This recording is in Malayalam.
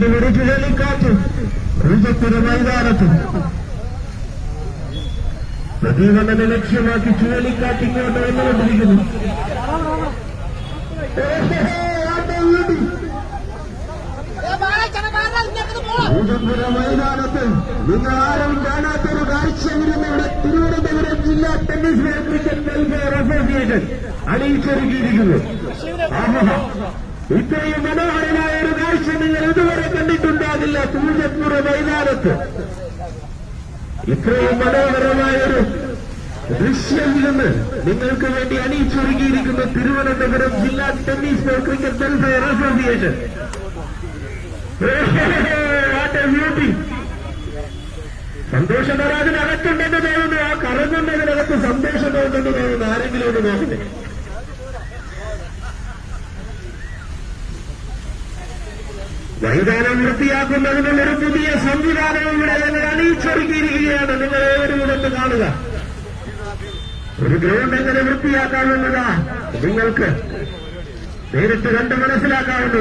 വീണ്ടും ചുഴലിക്കാറ്റ് പൂജപ്പുര മൈതാനത്ത്. പ്രദീപനെ ലക്ഷ്യമാക്കി ചുഴലിക്കാറ്റ് ഇങ്ങോട്ട് വന്നുകൊണ്ടിരിക്കുന്നു. പൂജപ്പുര മൈതാനത്ത് നിങ്ങൾ ആരും കാണാത്തൊരു കാഴ്ചയിലും ഇവിടെ തിരുവനന്തപുരം ജില്ലാ ടെന്നീസ് ക്രിക്കറ്റ് വെൽഫെയർ അസോസിയേഷൻ അണിയിച്ചൊരുക്കിയിരിക്കുന്നു. ഇത്രയും മനോഹരമായ ഇതുവരെ കണ്ടിട്ടുണ്ടാകില്ല പൂജപ്പുര മൈതാനത്ത് ഇത്രയും മനോഹരമായ ഒരു ദൃശ്യം നിന്ന് നിങ്ങൾക്ക് വേണ്ടി അണിയിച്ചൊരുക്കിയിരിക്കുന്ന തിരുവനന്തപുരം ജില്ലാ tennis cricket welfare association. What a beauty തോന്നുന്നു. ആ കറങ്ങുന്നതിനകത്ത് സന്തോഷം തോന്നുന്നു. ആരെങ്കിലും ഒന്ന് നോക്കട്ടെ. മൈതാനം വൃത്തിയാക്കുന്നതിനുള്ള ഒരു പുതിയ സംവിധാനം ഇവിടെ ഞങ്ങൾ അണിയിച്ചൊരുക്കിയിരിക്കുകയാണ് നിങ്ങൾ ഇതൊന്ന് കാണുക. ഒരു ഗ്രൗണ്ട് എങ്ങനെ വൃത്തിയാക്കാമെന്നതാ നിങ്ങൾക്ക് നേരിട്ട് കണ്ട് മനസ്സിലാക്കാവുന്നത്.